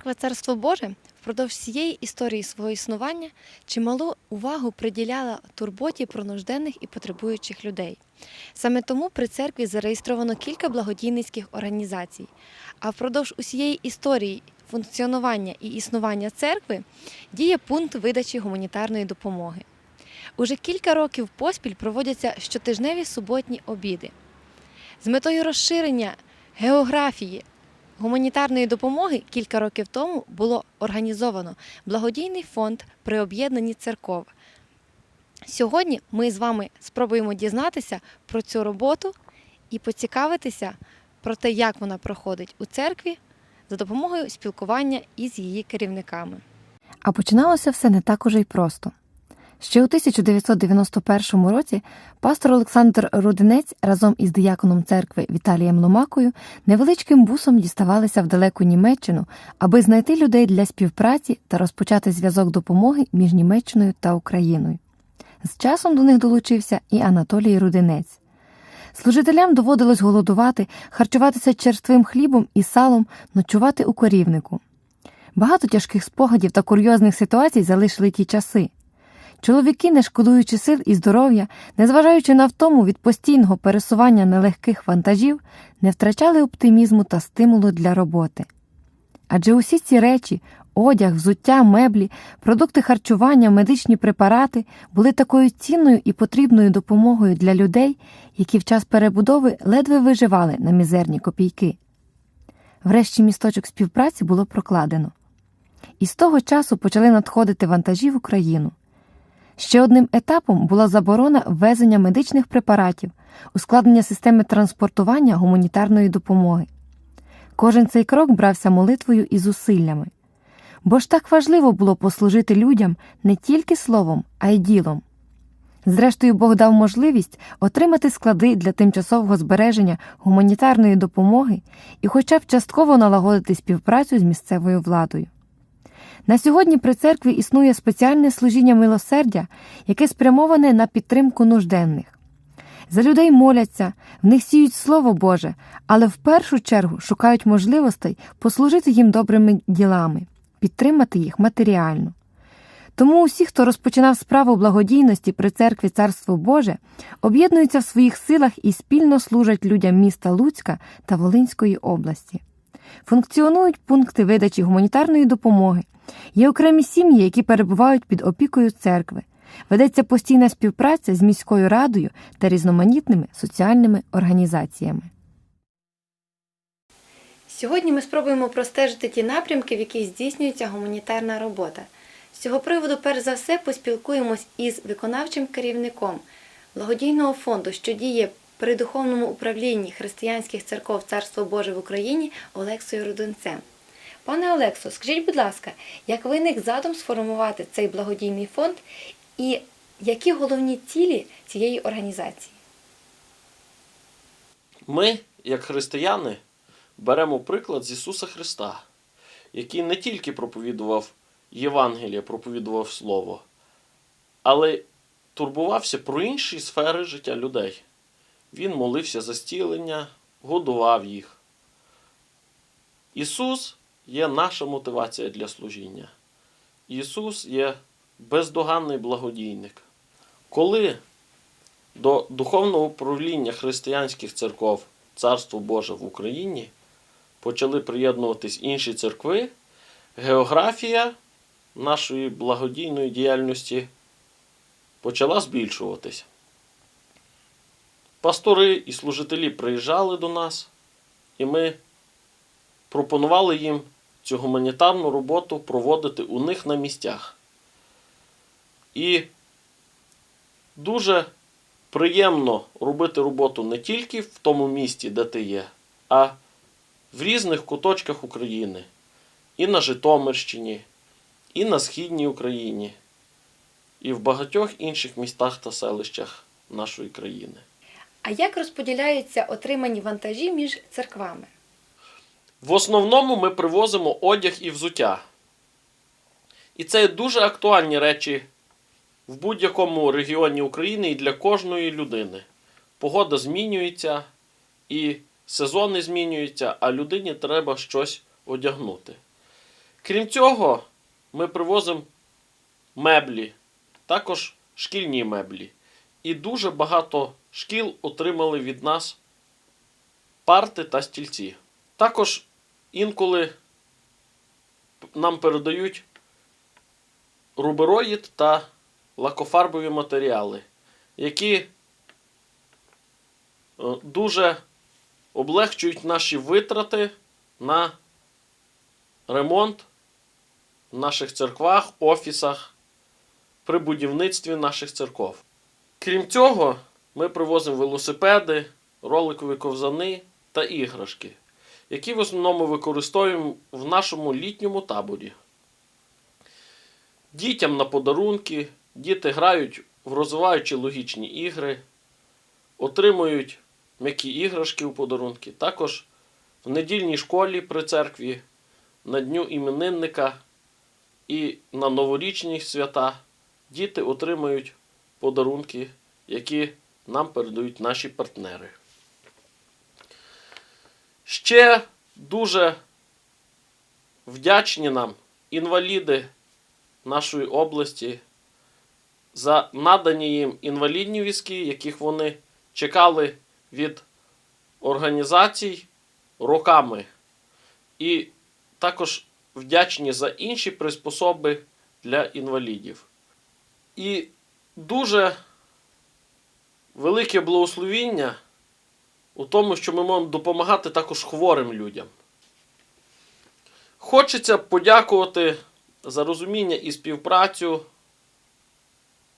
Церква Царство Боже впродовж всієї історії свого існування чималу увагу приділяла турботі про нужденних і потребуючих людей. Саме тому при церкві зареєстровано кілька благодійницьких організацій. А впродовж усієї історії функціонування і існування церкви діє пункт видачі гуманітарної допомоги. Уже кілька років поспіль проводяться щотижневі суботні обіди. З метою розширення географії гуманітарної допомоги кілька років тому було організовано благодійний фонд при об'єднанні церков. Сьогодні ми з вами спробуємо дізнатися про цю роботу і поцікавитися про те, як вона проходить у церкві за допомогою спілкування із її керівниками. А починалося все не так уже й просто. Ще у 1991 році пастор Олександр Рудинець разом із дияконом церкви Віталієм Ломакою невеличким бусом діставалися в далеку Німеччину, аби знайти людей для співпраці та розпочати зв'язок допомоги між Німеччиною та Україною. З часом до них долучився і Анатолій Рудинець. Служителям доводилось голодувати, харчуватися черствим хлібом і салом, ночувати у корівнику. Багато тяжких спогадів та курйозних ситуацій залишили ті часи. Чоловіки, не шкодуючи сил і здоров'я, незважаючи на втому від постійного пересування нелегких вантажів, не втрачали оптимізму та стимулу для роботи. Адже усі ці речі одяг, взуття, меблі, продукти харчування, медичні препарати були такою цінною і потрібною допомогою для людей, які в час перебудови ледве виживали на мізерні копійки. Врешті місточок співпраці було прокладено. І з того часу почали надходити вантажі в Україну. Ще одним етапом була заборона ввезення медичних препаратів, ускладнення системи транспортування гуманітарної допомоги. Кожен цей крок брався молитвою і зусиллями. Бо ж так важливо було послужити людям не тільки словом, а й ділом. Зрештою, Бог дав можливість отримати склади для тимчасового збереження гуманітарної допомоги і хоча б частково налагодити співпрацю з місцевою владою. На сьогодні при церкві існує спеціальне служіння милосердя, яке спрямоване на підтримку нужденних. За людей моляться, в них сіють Слово Боже, але в першу чергу шукають можливостей послужити їм добрими ділами, підтримати їх матеріально. Тому усі, хто розпочинав справу благодійності при церкві Царство Боже, об'єднуються в своїх силах і спільно служать людям міста Луцька та Волинської області. Функціонують пункти видачі гуманітарної допомоги, Є окремі сім'ї, які перебувають під опікою церкви. Ведеться постійна співпраця з міською радою та різноманітними соціальними організаціями. Сьогодні ми спробуємо простежити ті напрямки, в яких здійснюється гуманітарна робота. З цього приводу, перш за все, поспілкуємось із виконавчим керівником благодійного фонду, що діє при духовному управлінні християнських церков Царство Боже в Україні Олексою Руденцем. Пане Олексо, скажіть, будь ласка, як виник задум сформувати цей благодійний фонд і які головні цілі цієї організації? Ми, як християни, беремо приклад з Ісуса Христа, який не тільки проповідував Євангеліє, проповідував Слово, але турбувався про інші сфери життя людей. Він молився за зцілення, годував їх. Ісус є наша мотивація для служіння. Ісус є бездоганний благодійник. Коли до духовного управління християнських церков Царство Боже в Україні почали приєднуватись інші церкви, географія нашої благодійної діяльності почала збільшуватися. Пастори і служителі приїжджали до нас, і ми пропонували їм цю гуманітарну роботу проводити у них на місцях. І дуже приємно робити роботу не тільки в тому місті, де ти є, а в різних куточках України. І на Житомирщині, і на Східній Україні, і в багатьох інших містах та селищах нашої країни. А як розподіляються отримані вантажі між церквами? В основному ми привозимо одяг і взуття. І це дуже актуальні речі в будь-якому регіоні України і для кожної людини. Погода змінюється, і сезони змінюються, а людині треба щось одягнути. Крім цього, ми привозимо меблі, також шкільні меблі. І дуже багато шкіл отримали від нас парти та стільці. Також інколи нам передають рубероїд та лакофарбові матеріали, які е, дуже облегчують наші витрати на ремонт в наших церквах, офісах, при будівництві наших церков. Крім цього, ми привозимо велосипеди, роликові ковзани та іграшки, які в основному використовуємо в нашому літньому таборі. Дітям на подарунки, діти грають в розвиваючі логічні ігри, отримують м'які іграшки у подарунки. Також в недільній школі при церкві, на дню іменинника і на новорічні свята діти отримують подарунки, які нам передають наші партнери. Ще дуже вдячні нам інваліди нашої області за надані їм інвалідні візки, яких вони чекали від організацій роками. І також вдячні за інші приспособи для інвалідів. І дуже велике благословіння у тому, що ми можемо допомагати також хворим людям. Хочеться подякувати за розуміння і співпрацю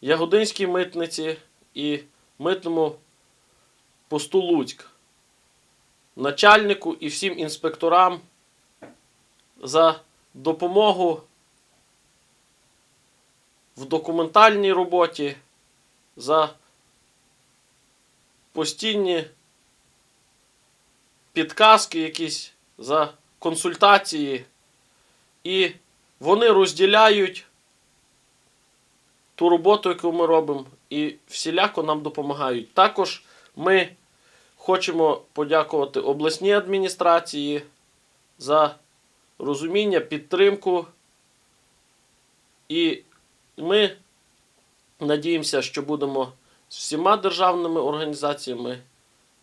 Ягодинській митниці і митному посту Луцьк, начальнику і всім інспекторам за допомогу в документальній роботі, за постійні підказки якісь, за консультації. І вони розділяють ту роботу, яку ми робимо, і всіляко нам допомагають. Також ми хочемо подякувати обласній адміністрації за розуміння, підтримку. І ми надіємося, що будемо з всіма державними організаціями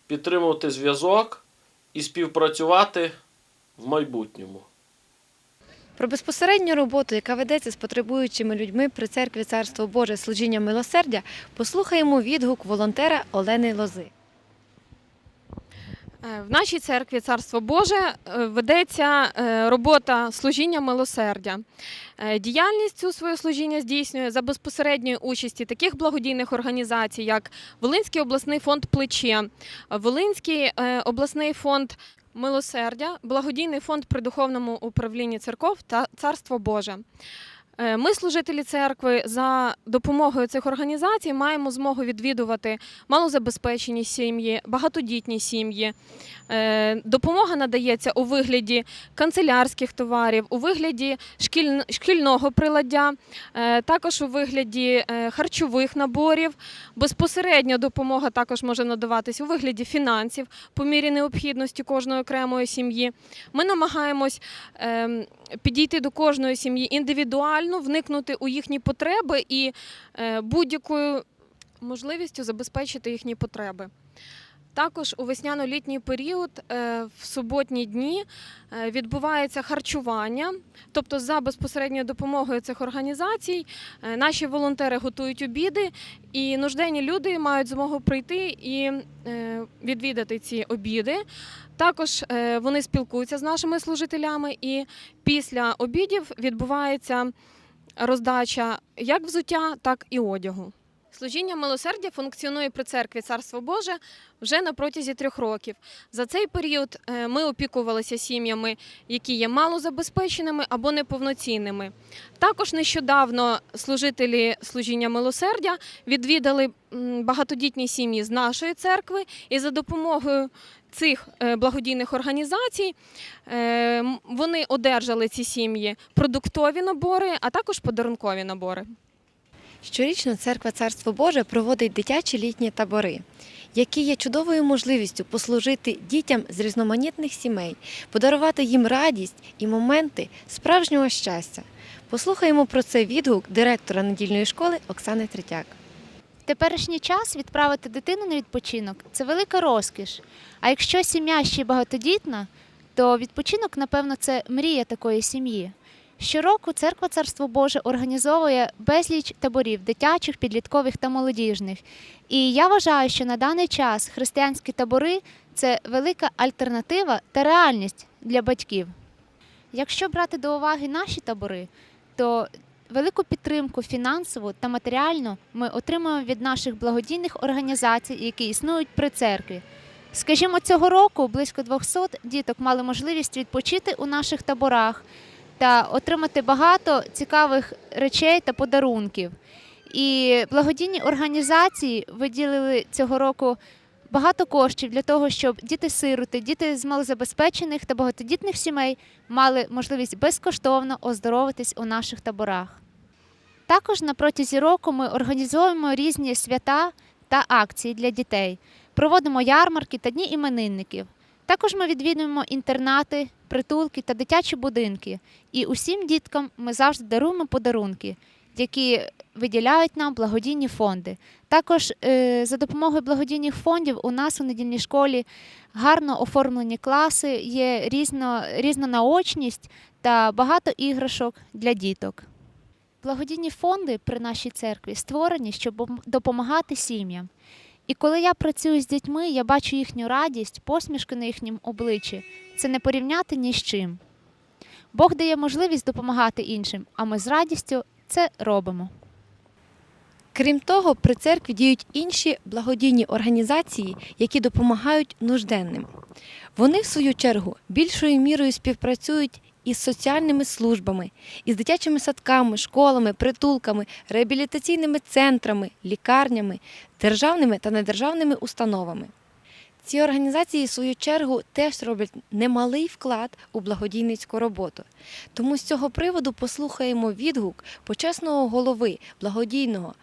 підтримувати зв'язок і співпрацювати в майбутньому. Про безпосередню роботу, яка ведеться з потребуючими людьми при церкві Царство Боже служіння милосердя, послухаємо відгук волонтера Олени Лози. Е, В нашій церкві Царство Боже е, ведеться е, робота служіння милосердя. Діяльність цю своє служіння здійснює за безпосередньої участі таких благодійних організацій, як Волинський обласний фонд Плече, Волинський обласний фонд милосердя, благодійний фонд при духовному управлінні церков та Царство Боже. Е, Ми, служителі церкви, за допомогою цих організацій маємо змогу відвідувати малозабезпечені сім'ї, багатодітні сім'ї. Е, Допомога надається у вигляді канцелярських товарів, у вигляді шкільного приладдя, е, також у вигляді харчових наборів. Безпосередня допомога також може надаватись у вигляді фінансів по мірі необхідності кожної окремої сім'ї. Ми намагаємось ем, підійти до кожної сім'ї індивідуально, вникнути у їхні потреби і е, будь-якою можливістю забезпечити їхні потреби. Також у весняно-літній період е, в суботні дні е, відбувається харчування, тобто за безпосередньою допомогою цих організацій е, наші волонтери готують обіди, і нужденні люди мають змогу прийти і відвідати ці обіди. Також вони спілкуються з нашими служителями, і після обідів відбувається роздача як взуття, так і одягу. Служіння милосердя функціонує при церкві Царство Боже вже на протязі трьох років. За цей період е, ми опікувалися сім'ями, які є малозабезпеченими або неповноцінними. Також нещодавно служителі служіння милосердя відвідали багатодітні сім'ї з нашої церкви, і за допомогою цих е, благодійних організацій е, вони одержали ці сім'ї продуктові набори, а також подарункові набори. Щорічно церква Царство Боже проводить дитячі літні табори. які є чудовою можливістю послужити дітям з різноманітних сімей, подарувати їм радість і моменти справжнього щастя. Послухаємо про це відгук директора недільної школи Оксани Третяк. В теперішній час відправити дитину на відпочинок це велика розкіш. А якщо сім'я ще багатодітна, то відпочинок, напевно, це мрія такої сім'ї. Щороку церква Царство Боже організовує безліч таборів дитячих, підліткових та молодіжних. І я вважаю, що на даний час християнські табори це велика альтернатива та реальність для батьків. Якщо брати до уваги наші табори, то велику підтримку фінансову та матеріальну ми отримуємо від наших благодійних організацій, які існують при церкві. Скажімо, цього року близько 200 діток мали можливість відпочити у наших таборах та отримати багато цікавих речей та подарунків. І благодійні організації виділили цього року багато коштів для того, щоб діти-сироти, діти з малозабезпечених та багатодітних сімей мали можливість безкоштовно оздоровитись у наших таборах. Також на протязі року ми організовуємо різні свята та акції для дітей, проводимо ярмарки та дні іменинників. Також ми відвідуємо інтернати, притулки та дитячі будинки. І усім діткам ми завжди даруємо подарунки, які виділяють нам благодійні фонди. Також е, за допомогою благодійних фондів у нас у недільній школі гарно оформлені класи, є різно, різна наочність та багато іграшок для діток. Благодійні фонди при нашій церкві створені, щоб допомагати сім'ям. І коли я працюю з дітьми, я бачу їхню радість, посмішки на їхньому обличчі. Це не порівняти ні з чим. Бог дає можливість допомагати іншим, а ми з радістю це робимо. Крім того, при церкві діють інші благодійні організації, які допомагають нужденним. Вони, в свою чергу, більшою мірою співпрацюють із соціальними службами, із дитячими садками, школами, притулками, реабілітаційними центрами, лікарнями, державними та недержавними установами. Ці організації, в свою чергу, теж роблять немалий вклад у благодійницьку роботу. Тому з цього приводу послухаємо відгук почесного голови благодійного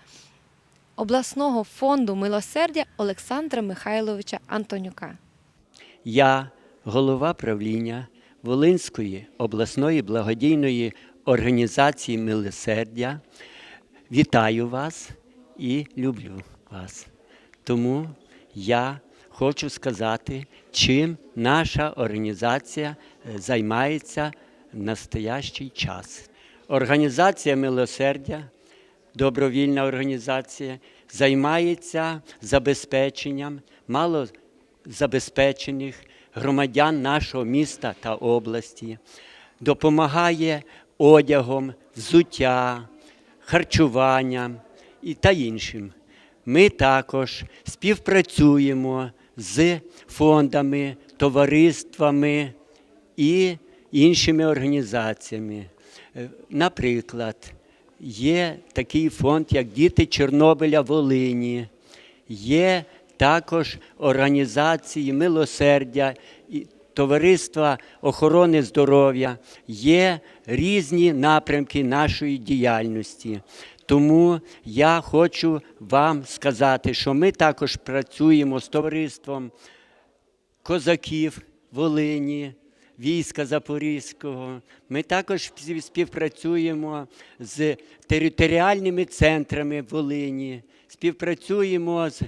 обласного фонду милосердя Олександра Михайловича Антонюка. Я, голова правління Волинської обласної благодійної організації Милосердя, вітаю вас і люблю вас. Тому я хочу сказати, чим наша організація е, займається в настоящий час. Організація Милосердя добровільна організація, займається забезпеченням малозабезпечених громадян нашого міста та області, допомагає одягом, взуття, харчуванням і та іншим. Ми також співпрацюємо з фондами, товариствами і іншими організаціями. Е, Наприклад, є такий фонд, як Діти Чорнобиля Волині, є також організації милосердя, і Товариства охорони здоров'я, є різні напрямки нашої діяльності. Тому я хочу вам сказати, що ми також працюємо з товариством козаків Волині, війська Запорізького. Ми також співпрацюємо з територіальними центрами Волині, співпрацюємо з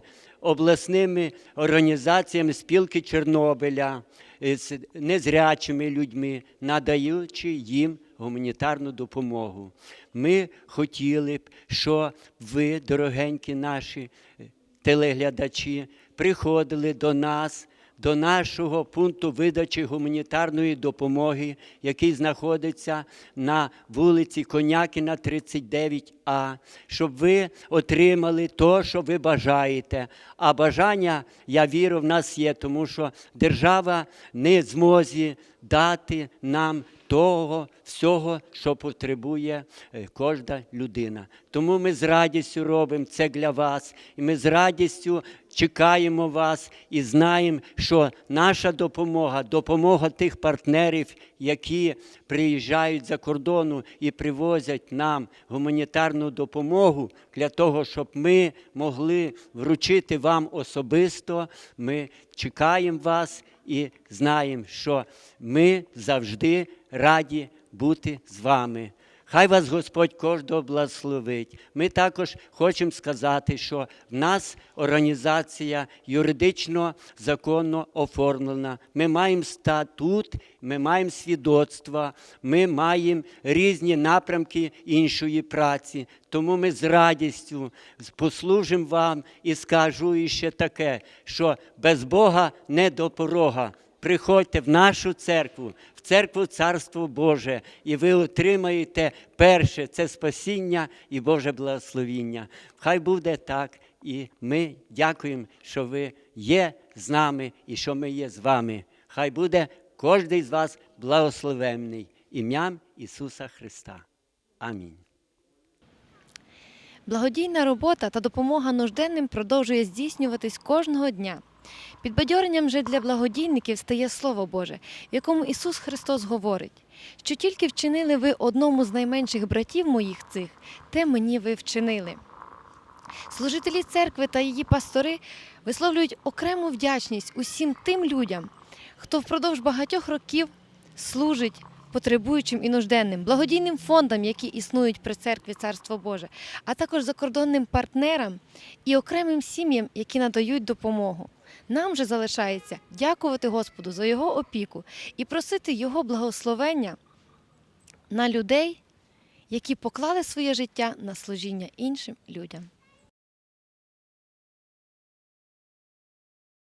обласними організаціями спілки Чорнобиля, е, з незрячими людьми, надаючи їм гуманітарну допомогу. Ми хотіли б, що ви, дорогенькі наші е, телеглядачі, приходили до нас, до нашого пункту видачі гуманітарної допомоги, який знаходиться на вулиці Конякіна, 39А, щоб ви отримали те, що ви бажаєте. А бажання, я вірю, в нас є, тому що держава не зможе дати нам того всього, що потребує е, кожна людина. Тому ми з радістю робимо це для вас, і ми з радістю чекаємо вас і знаємо, що наша допомога, допомога тих партнерів, які приїжджають за кордону і привозять нам гуманітарну допомогу для того, щоб ми могли вручити вам особисто. Ми чекаємо вас і знаємо, що ми завжди раді бути з вами. Хай вас Господь кожного благословить. Ми також хочемо сказати, що в нас організація юридично законно оформлена. Ми маємо статут, ми маємо свідоцтва, ми маємо різні напрямки іншої праці. Тому ми з радістю послужимо вам і скажу іще таке, що без Бога не до порога. Приходьте в нашу церкву, в церкву Царство Боже, і ви отримаєте перше це спасіння і Боже благословіння. Хай буде так, і ми дякуємо, що ви є з нами і що ми є з вами. Хай буде кожен з вас благословенний ім'ям Ісуса Христа. Амінь. Благодійна робота та допомога нужденним продовжує здійснюватись кожного дня. Підбадьоренням же для благодійників стає Слово Боже, в якому Ісус Христос говорить, що тільки вчинили ви одному з найменших братів моїх цих, те мені ви вчинили. Служителі церкви та її пастори висловлюють окрему вдячність усім тим людям, хто впродовж багатьох років служить потребуючим і нужденним, благодійним фондам, які існують при церкві Царство Боже, а також закордонним партнерам і окремим сім'ям, які надають допомогу. Нам же залишається дякувати Господу за його опіку і просити Його благословення на людей, які поклали своє життя на служіння іншим людям.